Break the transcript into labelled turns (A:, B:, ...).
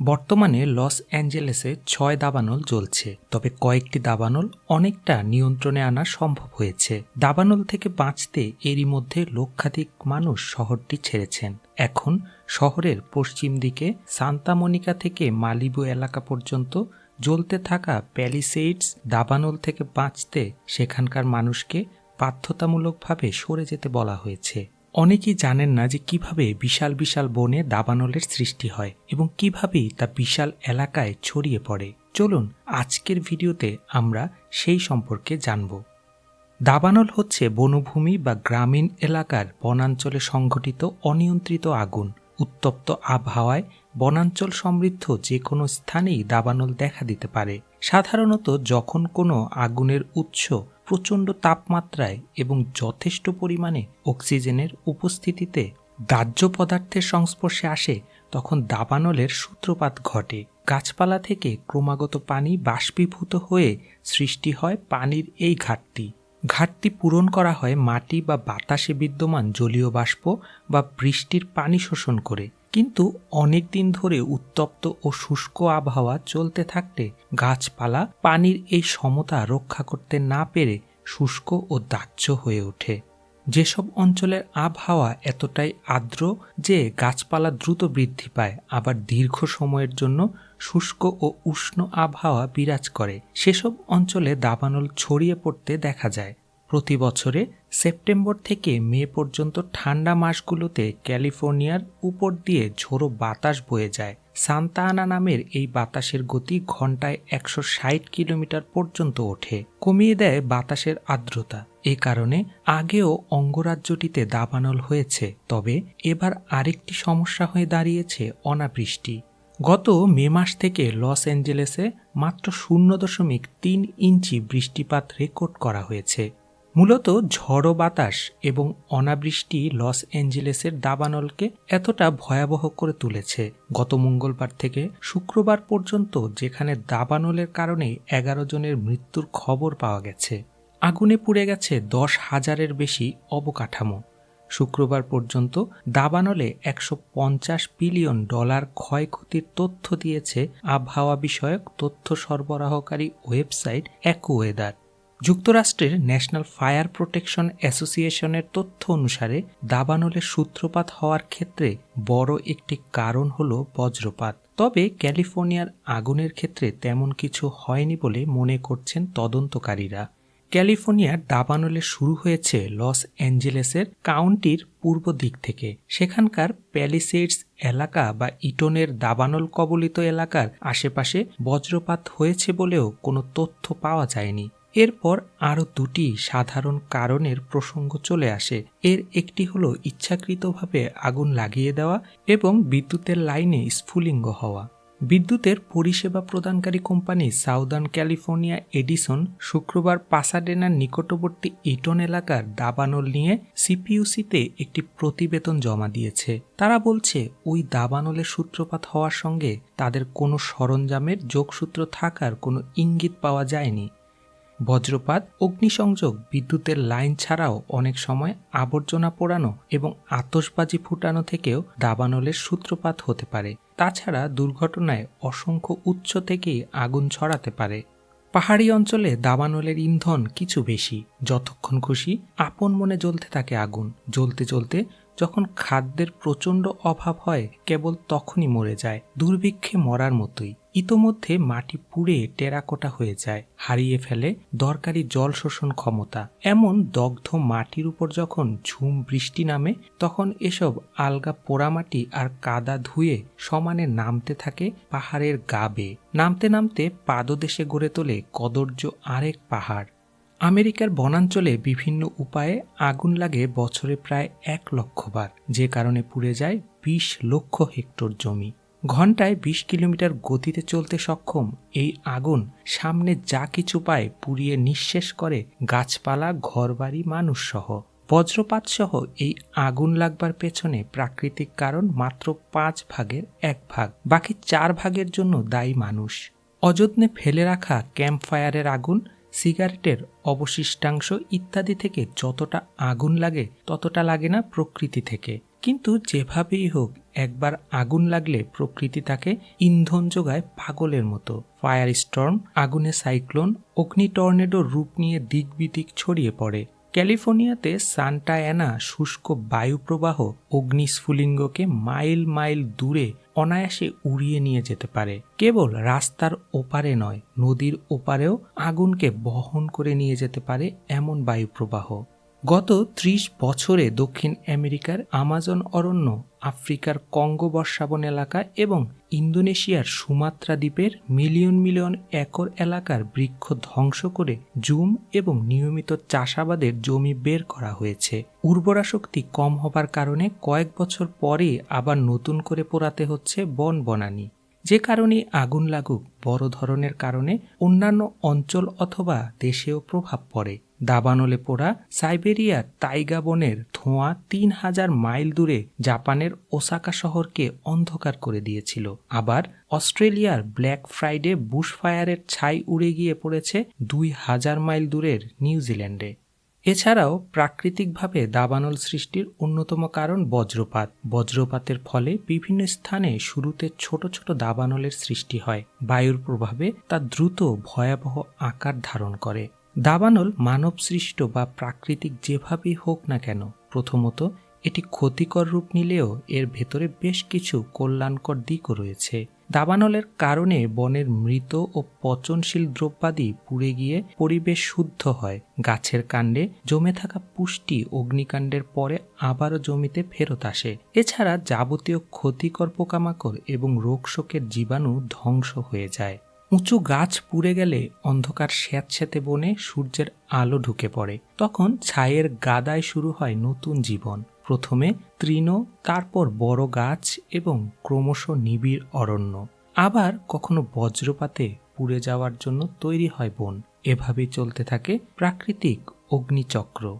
A: বর্তমানে লস অ্যাঞ্জেলেসে ছয় দাবানল জ্বলছে, তবে কয়েকটি দাবানল অনেকটা নিয়ন্ত্রণে আনা সম্ভব হয়েছে। দাবানল থেকে বাঁচতে এরই মধ্যে লক্ষাধিক মানুষ শহরটি ছেড়েছেন। এখন শহরের পশ্চিম দিকে সান্তামনিকা থেকে মালিবু এলাকা পর্যন্ত জ্বলতে থাকা প্যালিসেইডস দাবানল থেকে বাঁচতে সেখানকার মানুষকে বাধ্যতামূলকভাবে সরে যেতে বলা হয়েছে। অনেকেই জানেন না যে কীভাবে বিশাল বিশাল বনে দাবানলের সৃষ্টি হয় এবং কিভাবেই তা বিশাল এলাকায় ছড়িয়ে পড়ে। চলুন, আজকের ভিডিওতে আমরা সেই সম্পর্কে জানব। দাবানল হচ্ছে বনভূমি বা গ্রামীণ এলাকার বনাঞ্চলে সংঘটিত অনিয়ন্ত্রিত আগুন, উত্তপ্ত আবহাওয়ায় বনাঞ্চল সমৃদ্ধ যে কোনো স্থানেই দাবানল দেখা দিতে পারে। সাধারণত যখন কোনো আগুনের উৎস প্রচণ্ড তাপমাত্রায় এবং যথেষ্ট পরিমাণে অক্সিজেনের উপস্থিতিতে দাহ্য পদার্থের সংস্পর্শে আসে তখন দাবানলের সূত্রপাত ঘটে। গাছপালা থেকে ক্রমাগত পানি বাষ্পীভূত হয়ে সৃষ্টি হয় পানির এই ঘাটতি। ঘাটতি পূরণ করা হয় মাটি বা বাতাসে বিদ্যমান জলীয় বাষ্প বা বৃষ্টির পানি শোষণ করে। কিন্তু অনেক দিন ধরে উত্তপ্ত ও শুষ্ক আবহাওয়া চলতে থাকলে গাছপালা পানির এই সমতা রক্ষা করতে না পেরে শুষ্ক ও দাহ্য হয়ে ওঠে। যেসব অঞ্চলের আবহাওয়া এতটাই আর্দ্র যে গাছপালা দ্রুত বৃদ্ধি পায়, আবার দীর্ঘ সময়ের জন্য শুষ্ক ও উষ্ণ আবহাওয়া বিরাজ করে। সেসব অঞ্চলে দাবানল ছড়িয়ে পড়তে দেখা যায়। প্রতি বছরে সেপ্টেম্বর থেকে মে পর্যন্ত ঠান্ডা মাসগুলোতে ক্যালিফোর্নিয়ার উপর দিয়ে ঝোড়ো বাতাস বয়ে যায়। সান্তা আনা নামের এই বাতাসের গতি ঘন্টায় একশো ষাট কিলোমিটার পর্যন্ত ওঠে। কমিয়ে দেয় বাতাসের আর্দ্রতা। এ কারণে আগেও অঙ্গরাজ্যটিতে দাবানল হয়েছে, তবে এবার আরেকটি সমস্যা হয়ে দাঁড়িয়েছে অনাবৃষ্টি। গত মে মাস থেকে লস অ্যাঞ্জেলেসে মাত্র শূন্য দশমিক তিন ইঞ্চি বৃষ্টিপাত রেকর্ড করা হয়েছে। মূলত ঝড়ো বাতাস এবং অনাবৃষ্টি লস অ্যাঞ্জেলেসের দাবানলকে এতটা ভয়াবহ করে তুলেছে। গত মঙ্গলবার থেকে শুক্রবার পর্যন্ত যেখানে দাবানলের কারণে এগারো জনের মৃত্যুর খবর পাওয়া গেছে, আগুনে পুড়ে গেছে দশ হাজারের বেশি অবকাঠামো। শুক্রবার পর্যন্ত দাবানলে একশো পঞ্চাশ বিলিয়ন ডলার ক্ষয়ক্ষতির তথ্য দিয়েছে আবহাওয়া বিষয়ক তথ্য সরবরাহকারী ওয়েবসাইট অ্যাকুয়েদার। যুক্তরাষ্ট্রের ন্যাশনাল ফায়ার প্রোটেকশন অ্যাসোসিয়েশনের তথ্য অনুসারে, দাবানলের সূত্রপাত হওয়ার ক্ষেত্রে বড় একটি কারণ হল বজ্রপাত। তবে ক্যালিফোর্নিয়ার আগুনের ক্ষেত্রে তেমন কিছু হয়নি বলে মনে করছেন তদন্তকারীরা। ক্যালিফোর্নিয়ার দাবানলে শুরু হয়েছে লস অ্যাঞ্জেলেসের কাউন্টির পূর্ব দিক থেকে। সেখানকার প্যালিসেডস এলাকা বা ইটনের দাবানল কবলিত এলাকার আশেপাশে বজ্রপাত হয়েছে বলেও কোনো তথ্য পাওয়া যায়নি। এরপর আরও দুটি সাধারণ কারণের প্রসঙ্গ চলে আসে। এর একটি হলো ইচ্ছাকৃতভাবে আগুন লাগিয়ে দেওয়া এবং বিদ্যুতের লাইনে স্ফুলিঙ্গ হওয়া। বিদ্যুতের পরিষেবা প্রদানকারী কোম্পানি সাউদার্ন ক্যালিফোর্নিয়া এডিসন শুক্রবার পাসাডেনার নিকটবর্তী ইটন এলাকার দাবানল নিয়ে সিপিইউসিতে একটি প্রতিবেদন জমা দিয়েছে। তারা বলছে, ওই দাবানলের সূত্রপাত হওয়ার সঙ্গে তাদের কোনো সরঞ্জামের যোগসূত্র থাকার কোনো ইঙ্গিত পাওয়া যায়নি। বজ্রপাত, অগ্নিসংযোগ, বিদ্যুতের লাইন ছাড়াও অনেক সময় আবর্জনা পোড়ানো এবং আতসবাজি ফুটানো থেকেও দাবানলের সূত্রপাত হতে পারে। তাছাড়া দুর্ঘটনায় অসংখ্য উৎস থেকেই আগুন ছড়াতে পারে। পাহাড়ি অঞ্চলে দাবানলের ইন্ধন কিছু বেশি। যতক্ষণ খুশি আপন মনে জ্বলতে থাকে আগুন। জ্বলতে জ্বলতে যখন খাদ্যের প্রচণ্ড অভাব হয়, কেবল তখনই মরে যায়। দুর্ভিক্ষে মরার মতোই। ইতোমধ্যে মাটি পুড়ে টেরাকোটা হয়ে যায়, হারিয়ে ফেলে দরকারি জল শোষণ ক্ষমতা। এমন দগ্ধ মাটির উপর যখন ঝুম বৃষ্টি নামে, তখন এসব আলগা পোড়ামাটি আর কাদা ধুয়ে সমানে নামতে থাকে পাহাড়ের গাবে। নামতে নামতে পাদদেশে গড়ে তোলে কদর্য আরেক পাহাড়। আমেরিকার বনাঞ্চলে বিভিন্ন উপায়ে আগুন লাগে বছরে প্রায় এক লক্ষ বার, যে কারণে পুড়ে যায় বিশ লক্ষ হেক্টর জমি। ঘন্টায় বিশ কিলোমিটার গতিতে চলতে সক্ষম এই আগুন সামনে যা কিছু পায় পুড়িয়ে নিঃশেষ করে গাছপালা, ঘরবাড়ি, মানুষসহ। বজ্রপাত সহ এই আগুন লাগবার পেছনে প্রাকৃতিক কারণ মাত্র পাঁচ ভাগের এক ভাগ, বাকি চার ভাগের জন্য দায়ী মানুষ। অযত্নে ফেলে রাখা ক্যাম্প ফায়ারের আগুন, সিগারেটের অবশিষ্টাংশ ইত্যাদি থেকে যতটা আগুন লাগে ততটা লাগে না প্রকৃতি থেকে। কিন্তু যেভাবেই হোক, একবার আগুন লাগলে প্রকৃতি তাকে ইন্ধন যোগায় পাগলের মতো। ফায়ার স্টর্ম, আগুনে সাইক্লোন, অগ্নি টর্নেডোর রূপ নিয়ে দিক বিদিক ছড়িয়ে পড়ে। ক্যালিফোর্নিয়াতে সান্টা অ্যানা শুষ্ক বায়ুপ্রবাহ অগ্নিস্ফুলিঙ্গকে মাইল মাইল দূরে অনায়াসে উড়িয়ে নিয়ে যেতে পারে। কেবল রাস্তার ওপারে নয়, নদীর ওপারেও আগুনকে বহন করে নিয়ে যেতে পারে এমন বায়ুপ্রবাহ গত ত্রিশ বছরে দক্ষিণ আমেরিকার আমাজন, অরণ্য, আফ্রিকার কঙ্গো বর্ষাবন এলাকা এবং ইন্দোনেশিয়ার সুমাত্রা দ্বীপের মিলিয়ন মিলিয়ন একর এলাকার বৃক্ষ ধ্বংস করে জুম এবং নিয়মিত চাষাবাদের জমি বের করা হয়েছে। উর্বরা শক্তি কম হবার কারণে কয়েক বছর পরে আবার নতুন করে পোড়াতে হচ্ছে বন বনানি। যে কারণে আগুন লাগুক বড় ধরনের কারণে অন্যান্য অঞ্চল অথবা দেশেও প্রভাব পড়ে। দাবানলে পোড়া সাইবেরিয়ার তাইগা বনের ধোঁয়া তিন হাজার মাইল দূরে জাপানের ওসাকা শহরকে অন্ধকার করে দিয়েছিল। আবার অস্ট্রেলিয়ার ব্ল্যাক ফ্রাইডে বুশফায়ারের ছাই উড়ে গিয়ে পড়েছে দুই হাজার মাইল দূরের নিউজিল্যান্ডে এছাড়াও প্রাকৃতিকভাবে দাবানল সৃষ্টির অন্যতম কারণ বজ্রপাত। বজ্রপাতের ফলে বিভিন্ন স্থানে শুরুতে ছোট ছোট দাবানলের সৃষ্টি হয়। বায়ুর প্রভাবে তা দ্রুত ভয়াবহ আকার ধারণ করে। দাবানল মানব সৃষ্ট বা প্রাকৃতিক যেভাবেই হোক না কেন, প্রথমত এটি ক্ষতিকর রূপ নিলেও এর ভেতরে বেশ কিছু কল্যাণকর দিকও রয়েছে। দাবানলের কারণে বনের মৃত ও পচনশীল দ্রব্যাদি পুড়ে গিয়ে পরিবেশ শুদ্ধ হয়। গাছের কাণ্ডে জমে থাকা পুষ্টি অগ্নিকাণ্ডের পরে আবারও জমিতে ফেরত আসে। এছাড়া যাবতীয় ক্ষতিকর পোকামাকড় এবং রোগশোকের জীবাণু ধ্বংস হয়ে যায়। উঁচু গাছ পুড়ে গেলে অন্ধকার স্যাঁতস্যাঁতে বনে সূর্যের আলো ঢুকে পড়ে। তখন ছায়ের গাদায় শুরু হয় নতুন জীবন। প্রথমে তৃণ, তারপর বড় গাছ এবং ক্রমশ নিবিড় অরণ্য। আবার কখনো বজ্রপাতে পুড়ে যাওয়ার জন্য তৈরি হয় বন। এভাবেই চলতে থাকে প্রাকৃতিক অগ্নিচক্র।